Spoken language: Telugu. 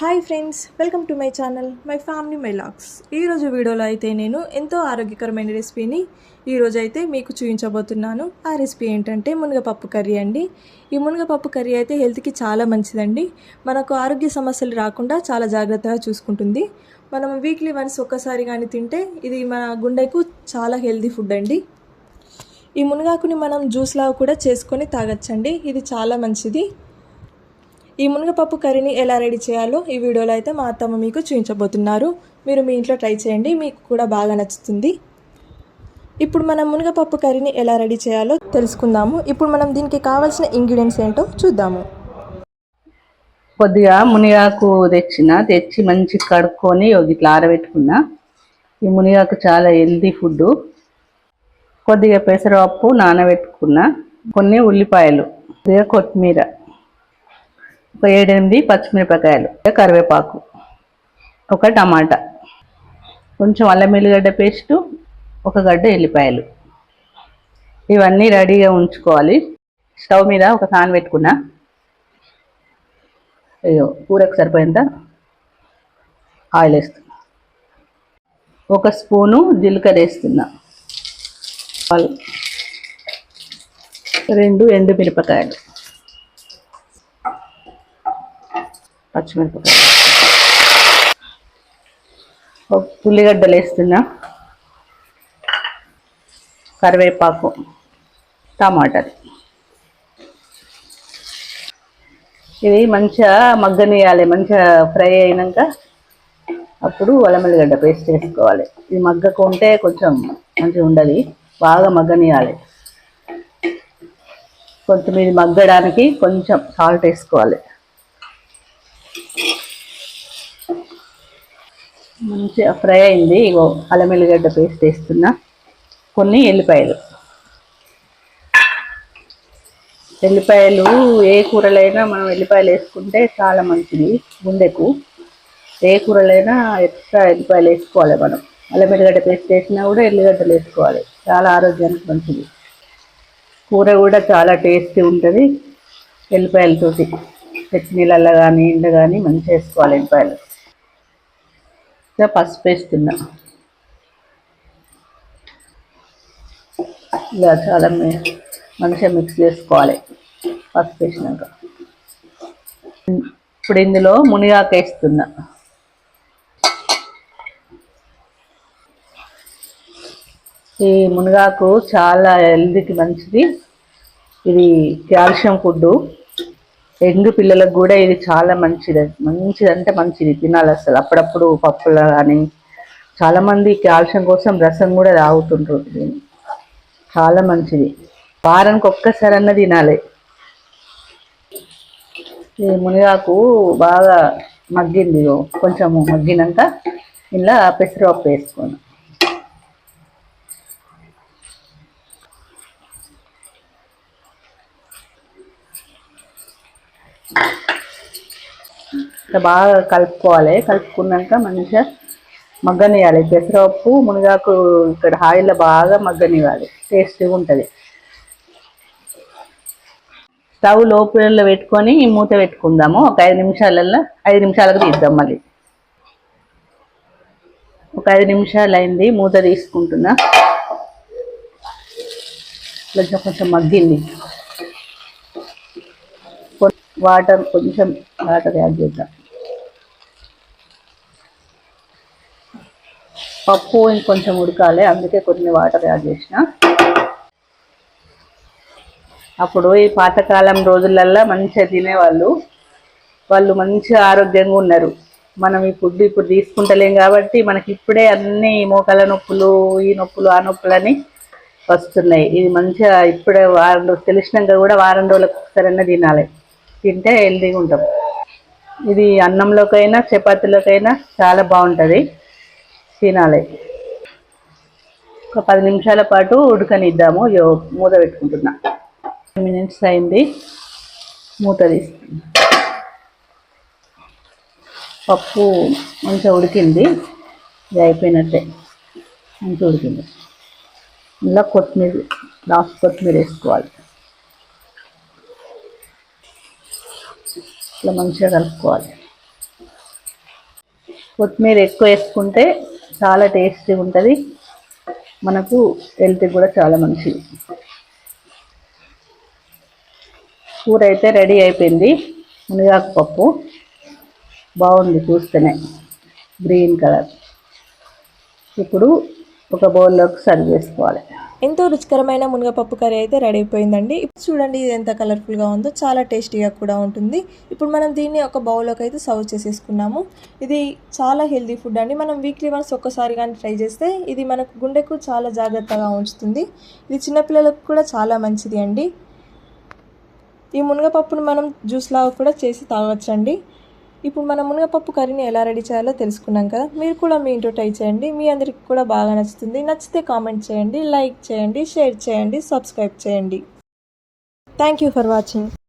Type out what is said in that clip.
Hi friends welcome to my channel my family my locks ఈరోజు వీడియోలో అయితే నేను ఎంతో ఆరోగ్యకరమైన రెసిపీని ఈరోజు అయితే మీకు చూపించబోతున్నాను. ఆ రెసిపీ ఏంటంటే మునగపప్పు కర్రీ అండి. ఈ మునగపప్పు కర్రీ అయితే హెల్త్కి చాలా మంచిదండి. మనకు ఆరోగ్య సమస్యలు రాకుండా చాలా జాగ్రత్తగా చూసుకుంటుంది. మనం వీక్లీ వన్స్ ఒక్కసారి కానీ తింటే ఇది మన గుండెకు చాలా హెల్తీ ఫుడ్ అండి. ఈ మునగాకుని మనం జ్యూస్లాగా కూడా చేసుకొని తాగొచ్చండి. ఇది చాలా మంచిది. ఈ మునగపప్పు కర్రీని ఎలా రెడీ చేయాలో ఈ వీడియోలో అయితే మా అత్తమ్మ మీకు చూపించబోతున్నారు. మీరు మీ ఇంట్లో ట్రై చేయండి మీకు కూడా బాగా నచ్చుతుంది. ఇప్పుడు మనం మునగపప్పు కర్రీని ఎలా రెడీ చేయాలో తెలుసుకుందాము. ఇప్పుడు మనం దీనికి కావాల్సిన ఇంగ్రీడియంట్స్ ఏంటో చూద్దాము. కొద్దిగా మునిగాకు తెచ్చిన తెచ్చి మంచి కడుక్కొని ఇట్లా ఆరబెట్టుకున్నా. ఈ మునిగాకు చాలా హెల్తీ ఫుడ్ కొద్దిగా పెసరపప్పు నానబెట్టుకున్న. కొన్ని ఉల్లిపాయలు కొద్దిగా కొత్తిమీర. ఒక ఏడెనిమిది పచ్చిమిరపకాయలు కరివేపాకు ఒక టమాటా కొంచెం అల్లం ఎల్లిగడ్డ పేస్టు ఒక గడ్డ ఎల్లిపాయలు. ఇవన్నీ రెడీగా ఉంచుకోవాలి. స్టవ్ మీద ఒక ఫ్యాన్ పెట్టుకున్నా. అయ్యో కూరకు సరిపోయేంత ఆయిల్ వేస్తున్నా. ఒక స్పూను జీలకర్ర వేస్తున్నా. రెండు ఎండు మిరపకాయలు పచ్చిమిరపకాయలు. ఒక ఉల్లిగడ్డలు వేస్తున్నా. కరివేపాకు టమాటాలు. ఇది మంచిగా మగ్గనియాలి మంచిగా ఫ్రై అయినాక అప్పుడు అల్లమల్లిగడ్డ పేస్ట్ వేసుకోవాలి. ఇది మగ్గకుంటే కొంచెం మంచిగా ఉండదు బాగా మగ్గనియాలి కొంచెం ఇది మగ్గడానికి కొంచెం సాల్ట్ వేసుకోవాలి. మంచిగా ఫ్రై అయింది. ఇగో అల్లం ఎల్లిగడ్డ పేస్ట్ వేస్తున్నా. కొన్ని ఎల్లిపాయలు. ఎల్లిపాయలు ఏ కూరలైనా మనం ఎల్లిపాయలు వేసుకుంటే చాలా మంచిది గుండెకు. ఏ కూరలైనా ఎక్స్ట్రా ఎల్లిపాయలు వేసుకోవాలి మనం. అల్లం ఎల్లిగడ్డ పేస్ట్ వేసినా కూడా ఎల్లిగడ్డలు వేసుకోవాలి. చాలా ఆరోగ్యానికి మంచిది. కూర కూడా చాలా టేస్టీ ఉంటుంది ఎల్లిపాయలతోటి. పచ్చి నీళ్ళల్లో కానీ ఎండ కానీ మంచిగా వేసుకోవాలి ఎల్లిపాయలు ఇంకా పసుపు వేస్తున్నా. ఇలా చాలా మే- మంచిగా మిక్స్ చేసుకోవాలి. పసుపు వేసినాక. ఇప్పుడు ఇందులో మునిగాకు వేస్తున్నా. ఈ మునగాకు చాలా హెల్త్కి మంచిది. ఇది కాల్షియం ఫుడ్ యంగ్ పిల్లలకు కూడా ఇది చాలా మంచిది. మంచిది అంటే మంచిది. తినాలి అసలు. అప్పుడప్పుడు పప్పులు కానీ చాలామంది కాల్షియం కోసం రసం కూడా తాగుతుంటారు దీన్ని చాలా మంచిది. వారానికి ఒక్కసారన్నా తినాలి. ఈ మునిగాకు బాగా మగ్గింది కొంచెము కొంచెం మగ్గినాక ఇలా పెసరపప్పు వేసుకోను ఇట్లా బాగా కలుపుకోవాలి. కలుపుకున్నాక మంచిగా మగ్గనివ్వాలి పెసరపప్పు మునగాకు ఇక్కడ ఆయిల్లో బాగా మగ్గనివ్వాలి. టేస్టీగా ఉంటుంది. స్టవ్ లోపల పెట్టుకొని మూత పెట్టుకుందాము. ఒక ఐదు నిమిషాలలో ఐదు నిమిషాలకు తీద్దాం మళ్ళీ. ఒక ఐదు నిమిషాలు అయింది. మూత తీసుకుంటున్నా. కొంచెం కొంచెం మగ్గింది. వాటర్ కొంచెం వాటర్ యాడ్ చేద్దాం. పప్పు ఇంకొంచెం ఉడకాలి అందుకే కొన్ని వాటర్ యాడ్ చేసిన. అప్పుడు ఈ పాతకాలం రోజులల్లో మంచిగా తినేవాళ్ళు. వాళ్ళు మంచిగా ఆరోగ్యంగా ఉన్నారు. మనం ఈ ఫుడ్ ఇప్పుడు తీసుకుంటలేం కాబట్టి మనకి ఇప్పుడే అన్ని మోకాల నొప్పులు ఈ నొప్పులు ఆ నొప్పులని వస్తున్నాయి. ఇది మంచిగా ఇప్పుడే వారం రోజులు తెలిసినాక కూడా వారం రోజులకు ఒకసారైనా తినాలి. తింటే హెల్తీగా ఉంటాం. ఇది అన్నంలోకైనా చపాతీలోకైనా చాలా బాగుంటుంది. తినాలి. ఒక పది నిమిషాల పాటు ఉడకనిద్దాము. ఇగో మూత పెట్టుకుంటున్నా. మినిట్స్ అయింది. మూత తీసుకుంది పప్పు మంచిగా ఉడికింది. ఇది అయిపోయినట్టే. మంచిగా ఉడికింది. ఇలా కొత్తిమీర లాస్ట్ కొత్తిమీర వేసుకోవాలి. ఇట్లా మంచిగా కలుపుకోవాలి. కొత్తిమీర ఎక్కువ వేసుకుంటే చాలా టేస్టీ ఉంటుంది. మనకు హెల్త్కి కూడా చాలా మంచిది. కూర అయితే రెడీ అయిపోయింది. మునగాకు పప్పు బాగుంది చూస్తేనే. గ్రీన్ కలర్ ఇప్పుడు ఒక బౌల్లోకి సర్వ్ చేసుకోవాలి. ఎంతో రుచికరమైన మునగపప్పు కర్రీ అయితే రెడీ అయిపోయిందండి. ఇప్పుడు చూడండి ఇది ఎంత కలర్ఫుల్గా ఉందో చాలా టేస్టీగా కూడా ఉంటుంది. ఇప్పుడు మనం దీన్ని ఒక బౌల్లోకి అయితే సర్వ్ చేసేసుకున్నాము. ఇది చాలా హెల్తీ ఫుడ్ అండి. మనం వీక్లీ వన్స్ ఒక్కసారి కానీ ట్రై చేస్తే ఇది మనకు గుండెకు చాలా జాగ్రత్తగా ఉంచుతుంది. ఇది చిన్నపిల్లలకు కూడా చాలా మంచిది అండి. ఈ మునగపప్పును మనం జ్యూస్ లాగా కూడా చేసి తాగొచ్చండి. ఇప్పుడు మనం మునగపప్పు కర్రీని ఎలా రెడీ చేయాలో తెలుసుకున్నాం కదా. మీరు కూడా మీ ఇంట్లో ట్రై చేయండి. మీ అందరికి కూడా బాగా నచ్చుతుంది. నచ్చితే కామెంట్ చేయండి లైక్ చేయండి షేర్ చేయండి సబ్స్క్రైబ్ చేయండి. Thank you for watching